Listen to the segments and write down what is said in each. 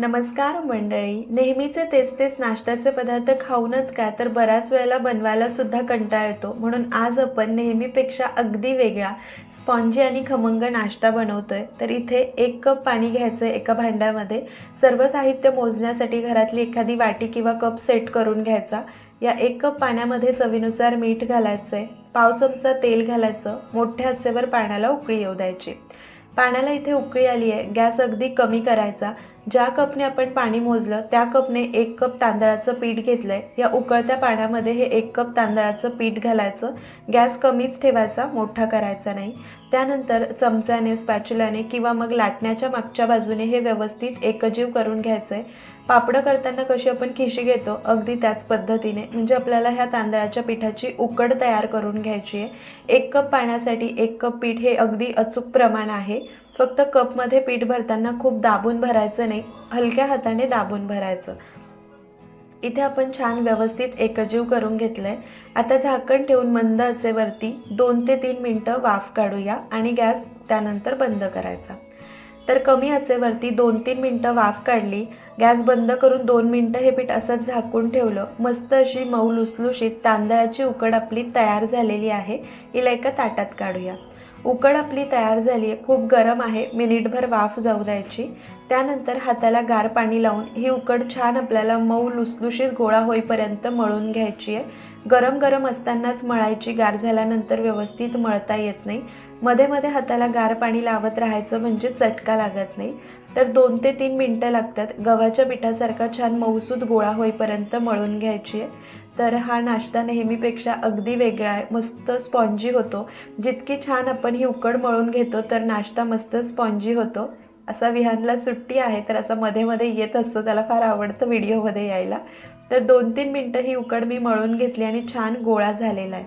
नमस्कार मंडळी. नेहमीचे तेच तेच नाश्त्याचे पदार्थ खाऊनच काय तर बऱ्याच वेळेला बनवायला सुद्धा कंटाळ येतो. म्हणून आज आपण नेहमीपेक्षा अगदी वेगळा स्पॉन्जी आणि खमंग नाश्ता बनवतोय. तर इथे एक कप पाणी घ्यायचं आहे एका भांड्यामध्ये. सर्व साहित्य मोजण्यासाठी घरातली एखादी वाटी किंवा कप सेट करून घ्यायचा. या एक कप पाण्यामध्ये चवीनुसार मीठ घालायचं आहे पाव चमचा तेल घालायचं. मोठ्या हातसेवर पाण्याला उकळी येऊ द्यायची. पाण्याला इथे उकळी आली आहे गॅस अगदी कमी करायचा. ज्या कपने आपण पाणी मोजलं त्या कपने एक कप तांदळाचं पीठ घेतलंय. या उकळत्या पाण्यामध्ये हे एक कप तांदळाचं पीठ घालायचं. गॅस कमीच ठेवायचा मोठा करायचा नाही. त्यानंतर चमच्याने स्पॅच्युलाने किंवा मग लाटण्याच्या मागच्या बाजूने हे व्यवस्थित एकजीव करून घ्यायचं आहे पापडं करताना कशी आपण खिशी घेतो अगदी त्याच पद्धतीने. म्हणजे आपल्याला ह्या तांदळाच्या पिठाची उकड तयार करून घ्यायची आहे. एक कप पाण्यासाठी एक कप पीठ हे अगदी अचूक प्रमाण आहे. फक्त कपमध्ये पीठ भरताना खूप दाबून भरायचं नाही हलक्या हाताने दाबून भरायचं. इथे आपण छान व्यवस्थित एकजीव करून घेतलंय. आता झाकण ठेवून मंद आचेवरती दोन ते तीन मिनटं वाफ काढूया आणि गॅस त्यानंतर बंद करायचा. तर कमी आचेवरती दोन तीन मिनटं वाफ काढली गॅस बंद करून दोन मिनटं हे पीठ असंच झाकून ठेवलं मस्त अशी मऊ लुसलुशीत तांदळाची उकड आपली तयार झालेली आहे. हिला एका ताटात काढूया. उकड आपली तयार झाली आहे. खूप गरम आहे. मिनिटभर वाफ जाऊ द्यायची. त्यानंतर हाताला गार पाणी लावून ही उकड छान आपल्याला मऊ लुसलुशीत गोळा होईपर्यंत मळून घ्यायची आहे. गरम गरम असतानाच मळायची. गार झाल्यानंतर व्यवस्थित मळता येत नाही. मध्ये मध्ये हाताला गार पाणी लावत राहायचं म्हणजे चटका लागत नाही. तर दोन ते तीन मिनटं लागतात. गव्हाच्या पिठासारखा छान मऊसूद गोळा होईपर्यंत मळून घ्यायची आहे. तर हा नाश्ता नेहमीपेक्षा अगदी वेगळा आहे. मस्त स्पॉन्जी होतो. जितकी छान आपण ही उकड मळून घेतो तर नाश्ता मस्त स्पॉन्जी होतो. असा विहानला सुट्टी आहे तर असा मध्ये मध्ये येत असतो. त्याला फार आवडतं व्हिडिओमध्ये यायला. तर दोन तीन मिनटं ही उकड मी मळून घेतली आणि छान गोळा झालेला आहे.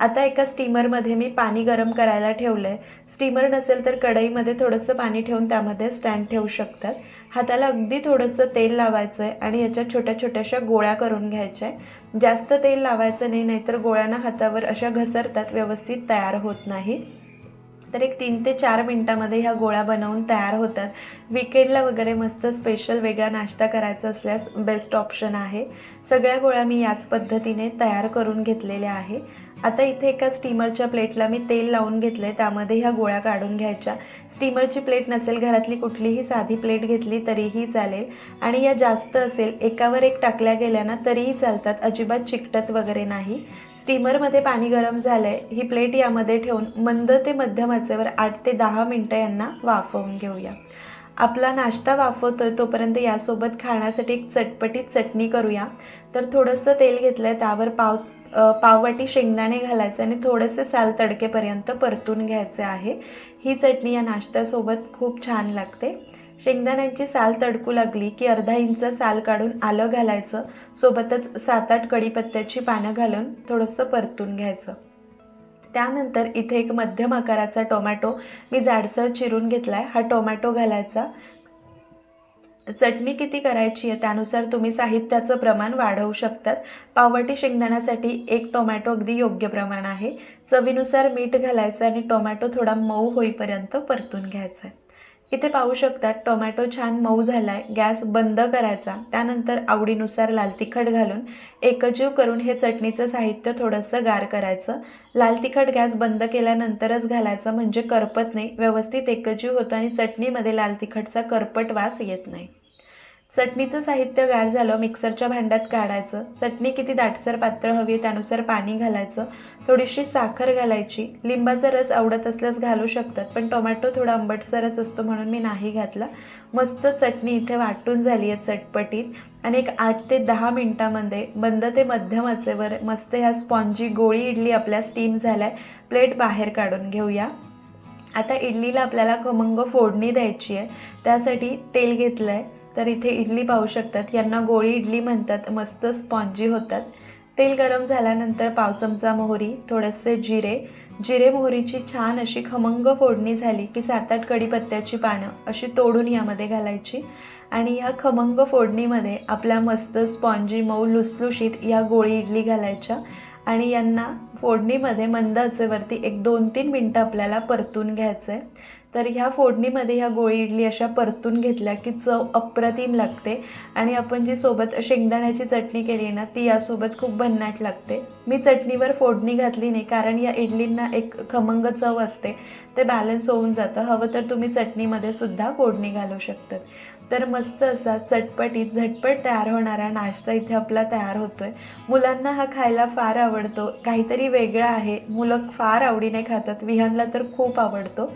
आता एका स्टीमरमध्ये मी पाणी गरम करायला ठेवलं आहे स्टीमर नसेल तर कढईमध्ये थोडंसं पाणी ठेवून त्यामध्ये स्टँड ठेवू शकतात. हाताला अगदी थोडंसं तेल लावायचं आहे आणि याच्या छोट्या छोट्याशा गोळ्या करून घ्यायच्या. आहे जास्त तेल लावायचं नाही नाहीतर गोळ्यांना हातावर अशा घसरतात व्यवस्थित तयार होत नाही. तर एक तीन ते चार मिनटामध्ये ह्या गोळ्या बनवून तयार होतात. विकेंडला वगैरे मस्त स्पेशल वेगळा नाश्ता करायचा असल्यास बेस्ट ऑप्शन आहे. सगळ्या गोळ्या मी याच पद्धतीने तयार करून घेतलेल्या आहे. आता इथे एका स्टीमरच्या प्लेटला मी तेल लावून घेतलं आहे त्यामध्ये ह्या गोळ्या काढून घ्यायच्या. स्टीमरची प्लेट नसेल घरातली कुठलीही साधी प्लेट घेतली तरीही चालेल. आणि या जास्त असेल एकावर एक टाकल्या गेल्या ना तरीही चालतात. अजिबात चिकटत वगैरे नाही. स्टीमरमध्ये पाणी गरम झालं आहे ही प्लेट यामध्ये ठेवून मंद ते मध्यम आचेवर आठ ते दहा मिनटं यांना वाफवून घेऊया. आपला नाश्ता वाफवतोय तोपर्यंत यासोबत खाण्यासाठी एक चटपटीत चटणी करूया. तर थोडंसं तेल घेतलं आहे त्यावर पाव पाववाटी शेंगदाणे घालायचे आणि थोडेसे साल तडकेपर्यंत परतून घ्यायचे आहे. ही चटणी या नाश्त्यासोबत खूप छान लागते. शेंगदाण्यांची साल तडकू लागली की अर्धा इंच साल काढून आलं घालायचं. सोबतच सात आठ कढीपत्त्याची पानं घालून थोडंसं परतून घ्यायचं. त्यानंतर इथे एक मध्यम आकाराचा टोमॅटो मी जाडसर चिरून घेतला आहे हा टोमॅटो घालायचा. चटणी किती करायची आहे त्यानुसार तुम्ही साहित्याचं प्रमाण वाढवू शकतात. पाववाटी शेंगदाण्यासाठी एक टोमॅटो अगदी योग्य प्रमाण आहे. चवीनुसार मीठ घालायचं आणि टोमॅटो थोडा मऊ होईपर्यंत परतून घ्यायचा. आहे इथे पाहू शकतात टोमॅटो छान मऊ झाला आहे गॅस बंद करायचा. त्यानंतर आवडीनुसार लाल तिखट घालून एकजीव करून हे चटणीचं साहित्य थोडंसं गार करायचं. लाल तिखट गॅस बंद केल्यानंतरच घालायचं. म्हणजे करपत नाही. व्यवस्थित एकजीव होतो आणि चटणीमध्ये लाल तिखटचा करपट वास येत नाही. चटणीचं साहित्य गार झालं मिक्सरच्या भांड्यात काढायचं. चटणी किती दाटसर पातळ हवी आहे त्यानुसार पाणी घालायचं. थोडीशी साखर घालायची. लिंबाचा रस आवडत असल्यास घालू शकतात पण टोमॅटो थोडा आंबटसरच असतो म्हणून मी नाही घातला. मस्त चटणी इथे वाटून झाली आहे चटपटीत. आणि एक आठ ते दहा मिनटामध्ये बंद ते मध्यम आचेवर मस्त ह्या स्पॉन्जी गोळी इडली आपल्या स्टीम झाल्या. प्लेट बाहेर काढून घेऊया. आता इडलीला आपल्याला खमंग फोडणी द्यायची आहे. त्यासाठी तेल घेतलं आहे तर इथे इडली पाहू शकतात. यांना गोळी इडली म्हणतात. मस्त स्पॉन्जी होतात. तेल गरम झाल्यानंतर पाव चमचा मोहरी थोडेसे जिरे. जिरे मोहरीची छान अशी खमंग फोडणी झाली की सात आठ कढीपत्त्याची पानं अशी तोडून यामध्ये घालायची. आणि ह्या खमंग फोडणीमध्ये आपल्या मस्त स्पॉन्जी मऊ लुसलुशीत या गोळी इडली घालायच्या. आणि यांना फोडणीमध्ये मंद आचेवरती एक दोन तीन मिनटं आपल्याला परतून घ्यायचं आहे तर ह्या फोडणीमध्ये ह्या गोळी इडली अशा परतून घेतल्या की चव अप्रतिम लागते. आणि आपण जी सोबत शेंगदाण्याची चटणी केली आहे ना ती यासोबत खूप भन्नाट लागते. मी चटणीवर फोडणी घातली नाही कारण या इडलींना एक खमंग चव असते. ते बॅलन्स होऊन जातं. हवं तर तुम्ही चटणीमध्ये सुद्धा फोडणी घालू शकतात. तर मस्त असा चटपटीत झटपट तयार होणारा नाश्ता इथे आपला तयार होतोय. मुलांना हा खायला फार आवडतो. काहीतरी वेगळा आहे. मुलं फार आवडीने खातात. विहानला तर खूप आवडतो.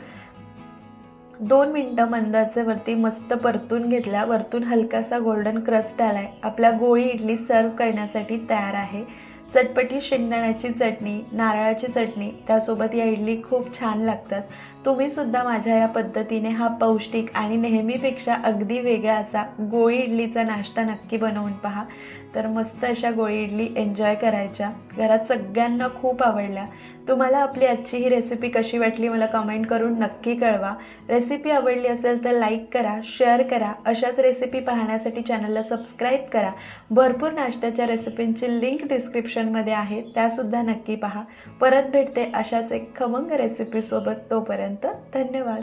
दोन मिनटं मंदाचे वरती मस्त परतून घेतल्या. वरतून हलकासा गोल्डन क्रस्ट आलाय. आपल्या गोळी इडली सर्व करण्यासाठी तयार आहे. चटपटी शेंगदाण्याची चटणी नारळाची चटणी त्यासोबत या इडली खूप छान लागतात. तुम्ही सुद्धा माझ्या या पद्धतीने हा पौष्टिक आणि नेहमीपेक्षा अगदी वेगळा असा गोळी इडलीचा नाश्ता नक्की बनवून पहा. तर मस्त अशा गोळी इडली एन्जॉय करायच्या. घरात सगळ्यांना खूप आवडल्या. तुम्हाला आपली आजची ही रेसिपी कशी वाटली मला कमेंट करून नक्की कळवा. रेसिपी आवडली असेल तर लाईक करा शेअर करा. अशाच रेसिपी पाहण्यासाठी चॅनलला सबस्क्राईब करा. भरपूर नाश्त्याच्या रेसिपींची लिंक डिस्क्रिप्शनमध्ये आहे. त्यासुद्धा नक्की पहा. परत भेटते अशाच एक खमंग रेसिपीसोबत तोपर्यंत धन्यवाद.